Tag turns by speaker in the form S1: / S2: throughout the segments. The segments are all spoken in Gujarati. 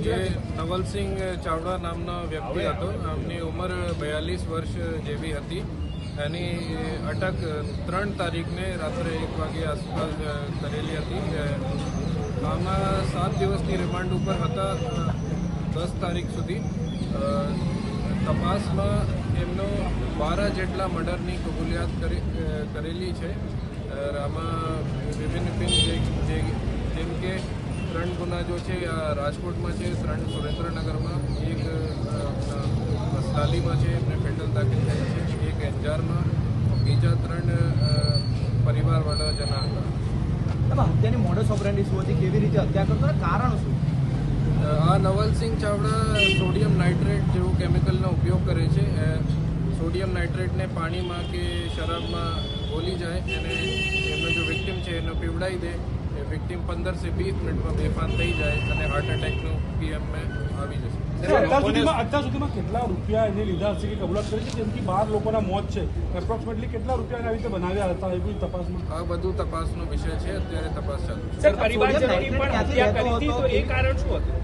S1: એ નવલસિંહ ચાવડા નામનો વ્યક્તિ હતો. આમની ઉંમર બયાલીસ વર્ષ જેવી હતી. એની અટક ત્રણ તારીખને રાત્રે એક વાગે આસપાસ કરેલી હતી. આમાં સાત દિવસની રિમાન્ડ ઉપર હતા દસ તારીખ સુધી. તપાસમાં એમનો બારા જેટલા મર્ડરની કબૂલિયાત કરી કરેલી છે. આમાં વિભિન્ન જે- જે- જેમ કે ત્રણ ગુના જો છે આ રાજકોટમાં છે ત્રણ સુરેન્દ્રનગરમાં એક અ, વસ્તાલીમાં છે એમને ફેટલ દાખલ થયેલ છે એક અંજારમાં બીજા ત્રણ પરિવારવાળા જણા હતા.
S2: અત્યારની હત્યાની મોડસ ઓપરેન્ડી શું હતી? કેવી રીતે હત્યા કરતો? અને કારણ શું?
S1: આ નવલસિંહ ચાવડા સોડિયમ નાઇટ્રેટ જેવું કેમિકલનો ઉપયોગ કરે છે. સોડિયમ નાઇટ્રેટને પાણીમાં કે શરાબમાં બોલી જાય અને એમનો જો વિક્ટિમ છે એનો પીવડાવી દે. એ પંદર પંદરથી વીસ મિનિટમાં બેફાન થઈ જાય અને હાર્ટ એટેકનું પીએમમાં આવી જશે.
S3: અત્યાર સુધીમાં અત્યાર સુધીમાં કેટલા રૂપિયા એને લીધા હશે કે કબૂલાત કરી છે? જેમથી બાર લોકોના મોત છે. એપ્રોક્સિમેટલી કેટલા રૂપિયા એના રીતે બનાવ્યા હતા? એ બધી તપાસમાં
S1: આ બધું તપાસનો વિષય છે. અત્યારે તપાસ ચાલુ છે.
S4: પરિવારજનોની પણ હત્યા કરી હતી તો એ કારણ શું હતું?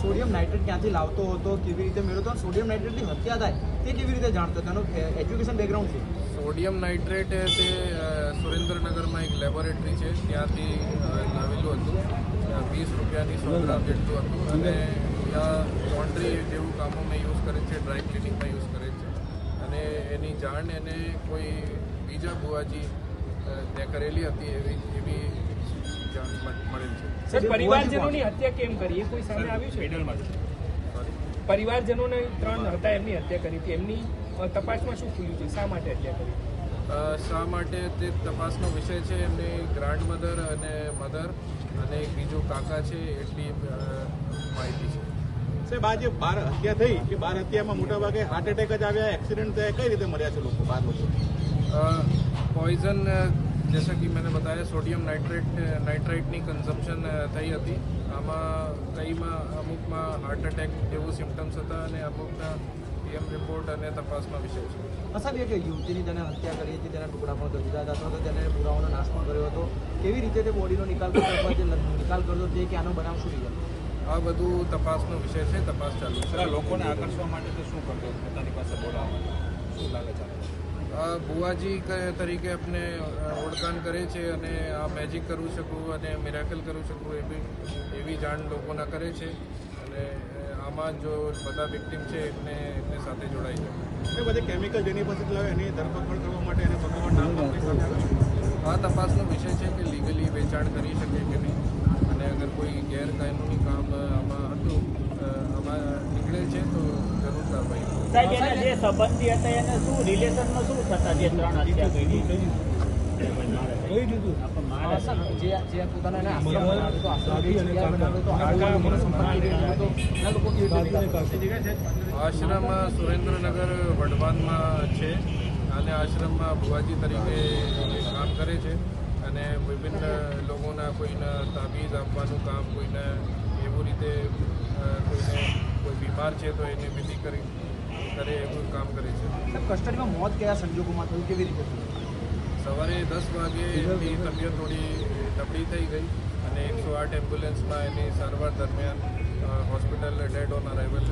S2: સોડિયમ નાઇટ્રેટ ક્યાંથી લાવતો હતો, કેવી રીતે મેળવતો સોડિયમ નાઇટ્રેટની હત્યા થાય તે કેવી રીતે જાણતો તેનો એજ્યુકેશન બેકગ્રાઉન્ડ છે.
S1: સોડિયમ નાઇટ્રેટ એ તે સુરેન્દ્રનગરમાં એક લેબોરેટરી છે. ત્યાંથી લાવેલું હતું. વીસ રૂપિયાની સો ગ્રામ જેટલું હતું. અને ત્યાં લોન્ડ્રી જેવું કામોમાં યુઝ કરે છે ડ્રાય ક્લિનિંગમાં યુઝ કરે છે. અને એની જાણ એને કોઈ બીજા ગુવાજી ત્યાં કરેલી હતી એવી એવી મળેલ છે.
S4: પરિવારજનોની હત્યા કેમ કરી? એ કોઈ સામે આવ્યું છે?
S1: મેડલમાં
S4: પરિવારજનોને ત્રણ હતા એમની હત્યા કરી હતી. એમની તપાસમાં શું ખુલ્યું છે? શા માટે હત્યા કરી?
S1: શા માટે તે તપાસનો વિષય છે? એમની ગ્રાન્ડ મધર અને મધર અને એક બીજો કાકા છે એટલી માહિતી છે.
S5: સાહેબ આ જે બાર હત્યા થઈ એ બાર હત્યામાં મોટાભાગે હાર્ટ એટેક જ આવ્યા એક્સિડન્ટ થયા કઈ રીતે મળ્યા છે લોકો? બાર લોકો?
S1: પોઈઝન जैसा कि मैंने बताया सोडियम नाइट्रेट નાઇટ્રાઇટની કન્ઝમ્પશન થઈ હતી આમાં કઈમાં અમુકમાં હાર્ટ એટેક જેવું સિમ્ટમ્સ હતા અને અમુકના પીએમ રિપોર્ટ અને તપાસનો વિષય છે
S2: અસાબ કે યુવતીની તેને હત્યા કરી હતી તેના ટુકડા પણ કરી દીધા હતા અથવા તો તેને પુરાવાનો નાશ પણ કર્યો હતો કેવી રીતે તે બોડીનો નિકાલ કરતો અથવા જે નિકાલ કરતો તે કે આનો બનાવ શું રીતે
S1: આ બધું તપાસનો વિષય છે તપાસ ચાલુ છે
S6: લોકોને આકર્ષવા માટે તો શું કરતો હતો? પોતાની પાસે બોલાવવા માટે શું લાગે છે આપને?
S1: આ બુવાજી તરીકે આપણે ઓળખાણ કરે છે અને આ મેજિક કરું શકું અને મિરાકલ કરું શકું એવી એવી જાણ લોકોના કરે છે. અને આમાં જો બધા વિક્ટીમ છે એમને એમને સાથે જોડાઈ જાય
S5: એ બધે કેમિકલ જેની પાસે લાવે એની ધરપકડ કરવા માટે એને પકડવા નામ?
S1: આ તપાસનો વિષય છે કે લીગલી વેચાણ કરી શકે કે નહીં? અને અગર કોઈ ગેરકાનૂની કામ આમાં હતું અ, આમાં નીકળે છે તો જરૂર કાર્યવાહી
S7: સાહેબ એના જે સંબંધી હતા એને શું રિલેશનમાં શું થતા જે ત્રણ હત્યા કરી?
S2: હા, સર, જે જે પોતાના એને આશ્રમ
S1: સુરેન્દ્રનગર વઢવાનમાં છે અને આશ્રમમાં ભુવાજી તરીકે કામ કરે છે અને વિભિન્ન લોકોના કોઈને તાબીજ આપવાનું કામ કોઈને એવું રીતે કોઈને કોઈ બીમાર છે તો એને વિધિ કરી કરે એવું કામ કરે છે.
S2: કસ્ટડીમાં મોત કયા સંજોગોમાં થયું? કેવી રીતે થયું?
S1: સવારે દસ વાગે એમની તબિયત થોડી નબળી થઈ ગઈ અને એકસો આઠ એમ્બ્યુલન્સમાં એની સારવાર દરમિયાન હોસ્પિટલ ડેડ ઓન અરાઇવલ